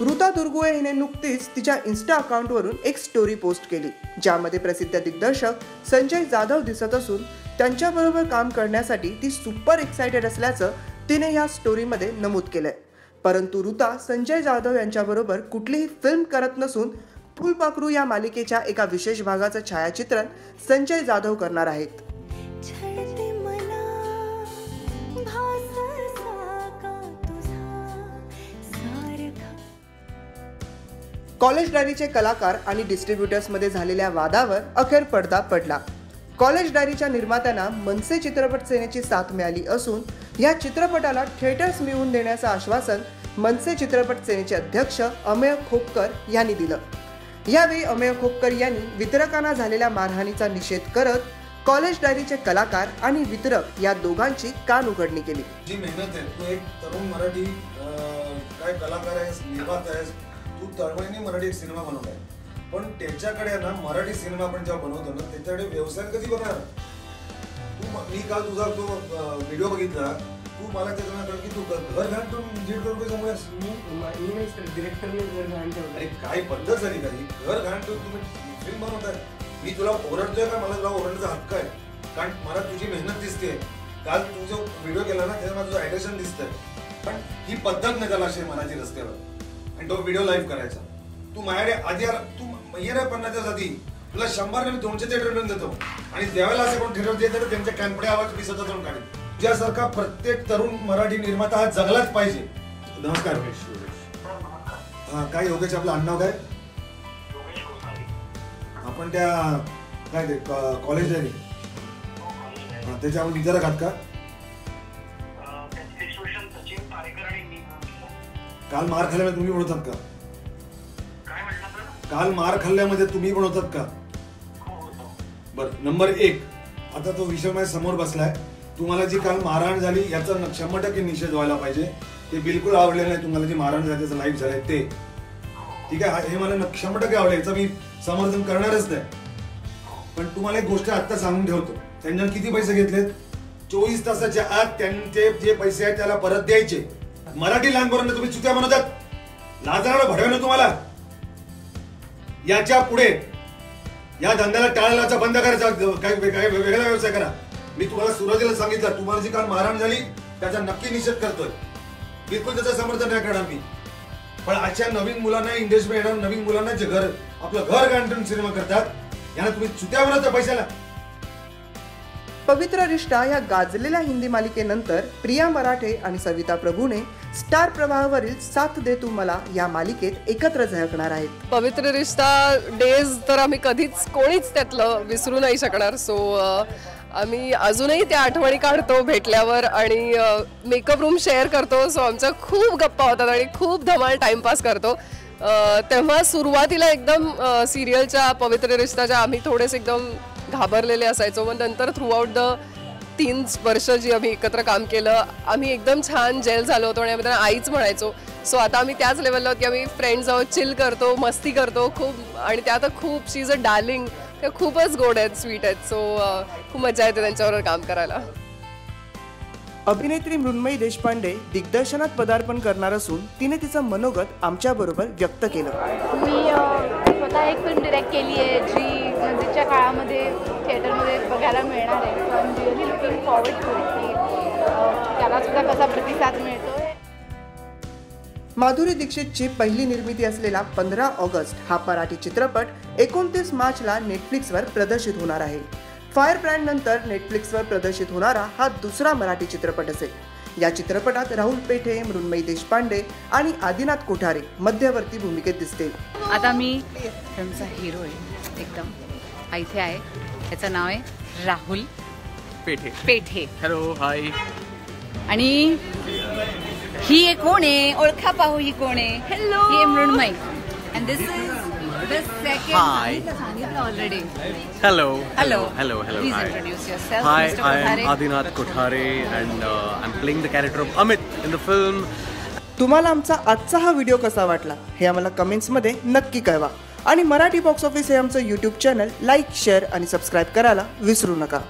ऋता दुर्गुळे हिने नुकतीच तिच्या इन्स्टा अकाउंटवरून एक स्टोरी पोस्ट केली ज्यामध्ये प्रसिद्ध दिग्दर्शक संजय जाधव दिसत असून त्यांच्याबरोबर काम करण्यासाठी ती सुपर एक्सायटेड असल्याचं तिने या स्टोरीमध्ये नमूद केलंय. परंतु ऋता संजय जाधव यांच्याबरोबर कुठलीही फिल्म करत नसून फुलपाखरू या मालिकेच्या एका विशेष भागाचं छायाचित्रण संजय जाधव करणार आहेत. कॉलेज डायरीचे कलाकार आणि डिस्ट्रीब्युटर्समध्ये झालेल्या वादावर अखेर पडदा पडला. कॉलेज डायरीच्या निर्मात्यांना मनसे चित्रपट सेनेची साथ मिळाली असून या चित्रपटाला थिएटर्स मिळवून देण्याचं आश्वासन मनसे चित्रपट सेनेचे अध्यक्ष अमेय खोपकर यांनी दिलं. यावेळी अमेय खोपकर यांनी वितरकांना झालेल्या मारहाणीचा निषेध करत कॉलेज डायरीचे कलाकार आणि वितरक या दोघांची कान उघडणी केली. जी मेहनत आहे तू एक तरुण मराठी काय कलाकार आहेस निर्माता आहेस तू तळमळीने मराठी एक सिनेमा बनवलाय. पण त्याच्याकडे ना मराठी सिनेमा आपण जेव्हा बनवतो ना त्याच्याकडे व्यवसाय कधी बघणार? तू म- काल तुझा तो व्हिडिओ बघितला. तू मला त्याच्यानंतर की तू घर घालून दीड करोड रुपये कमवूयास. मी नाही सर डिरेक्टरने घर घाण ठेवलं अरे काय पद्धत झाली काही घर घाण ठेवून तुम्ही फिल्म बनवताय. मी तुला ओरडतोय का? मला तुला ओरडण्याचा हक्क आहे. कारण मला तुझी मेहनत दिसते काल तू जो व्हिडिओ केला ना त्याच्यात मला तुझं ऍडिशन दिसतंय. पण ही पद्धत नाही त्याला अशी मनाची रस्त्यावर. आणि तो व्हिडिओ लाईव्ह करायचा. तू माझ्याकडे आधी तू ये ना जाती आधी तुला शंभर मी दोनशे ते मिळून देतो. आणि त्यावेळेला असे कोण थिएटर देत तर त्यांच्या कॅनपडे आवाज मी सतत जाऊन काढेल तुझ्यासारखा प्रत्येक तरुण मराठी निर्माता हा जगलाच पाहिजे. नमस्कार हा काय योगेश आपलं आडनाव काय आपण त्या काय ते कॉलेजला कॉलेज आपण विचारा त्याच्यावर का? काल मार खाल्ल्यामध्ये तुम्ही पण होतात का? काल मार खाल्ल्यामध्ये तुम्ही पण होतात का? बर नंबर एक. आता तो विषय माझ्यासमोर बसलाय. तुम्हाला जी काल मारहाण झाली याचा शंभर टक्के निषेध व्हायला पाहिजे. ते बिलकुल आवडलेलं नाही. तुम्हाला जी मारहाण झाली त्याचं लाईव्ह झालंय ते. ठीक आहे? हा- हे मला शंभर टक्के आवडेल. याचं मी समर्थन करणारच नाही. पण तुम्हाला एक गोष्ट आत्ता सांगून ठेवतो. त्यांच्यावर किती पैसे घेतलेत? चोवीस तासाच्या आत त्यांचे जे पैसे आहेत त्याला परत द्यायचे. मराठी लहानपर्यंत तुम्ही चुत्या बनवतात. लाजाराला भडवलं तुम्हाला. याच्यापुढे या धंद्याला टाळायला बंद करायचा काही वेगळा व्यवसाय करा. मी तुम्हाला सुरुवातीला सांगितलं तुम्हाला जी काल मारहाण झाली त्याचा नक्की निषेध करतोय. बिलकुल त्याचं समर्थन नाही करणार मी. पण अशा नवीन मुलांना इंडस्ट्री येणार नवीन मुलांना जे घर आपलं घर गांठून सिनेमा करतात यांना तुम्ही चुत्या बनवता पैशाला. पवित्र रिष्टा या गाजलेल्या हिंदी मालिकेनंतर प्रिया मराठे आणि सविता प्रभूने स्टार प्रवाहावरील साथ दे तू मला या मालिकेत एकत्र झळकणार आहेत. पवित्र रिश्ता डेज तर आम्ही कधीच कोणीच त्यातलं विसरू नाही शकणार. सो आम्ही अजूनही त्या आठवणी काढतो भेटल्यावर आणि मेकअप रूम शेअर करतो. सो आमचा खूप गप्पा होतात आणि खूप धमाल टाइमपास करतो. तेव्हा सुरुवातीला एकदम सिरियलच्या पवित्र रिश्ताच्या आम्ही थोडेसे एकदम घाबरलेले असायचो. मग नंतर थ्रूआउट द तीन वर्ष जी आम्ही एकत्र काम केलं आम्ही एकदम छान जेल झालो होतो आणि आम्ही त्यांना आईच म्हणायचो. सो आता आम्ही त्याच लेवलला आहोत की आम्ही फ्रेंड्स आहोत चिल करतो मस्ती करतो खूप आणि त्या आता खूप शी इज अ डार्लिंग त्या खूपच गोड आहेत स्वीट आहेत. सो खूप मजा येते त्यांच्याबरोबर काम करायला. अभिनेत्री मृण्मयी देशपांडे दिग्दर्शनात पदार्पण करणार असून तिने तिचं मनोगत आमच्याबरोबर व्यक्त केलं. मी स्वतः एक फिल्म डिरेक्ट केली आहे जी नजीकच्या काळामध्ये थिएटरमध्ये बघायला मिळणार आहे. So I am really looking forward to it की अ, त्याला सुद्धा कसा प्रतिसाद मिळतो माधुरी दीक्षितची पहिली निर्मिती असलेला पंधरा ऑगस्ट हा मराठी चित्रपट एकोणतीस मार्चला नेटफ्लिक्सवर प्रदर्शित होणार आहे. फायर ब्रँड नंतर नेटफ्लिक्सवर प्रदर्शित होणारा हा दुसरा मराठी चित्रपट असेल. या चित्रपटात राहुल पेठे मृण्मयी देशपांडे आणि आदिनाथ कोठारे मध्यवर्ती भूमिकेत दिसतील. आता मी फिल्मचा हिरो आहे एकदम. हा इथे आहे. त्याचं नाव आहे राहुल पेठे. पेठे. हॅलो हाय आणि ही एक कोण आहे? ओळखा पाहू ही कोण आहे. हॅलो हे मृणमय अँड दिस इज तुम्हाला आमचा आजचा हा व्हिडिओ कसा वाटला हे आम्हाला कमेंट्समध्ये नक्की कळवा. आणि मराठी बॉक्स ऑफिस हे आमचं यूट्यूब चॅनल लाईक शेअर आणि सबस्क्राईब करायला विसरू नका.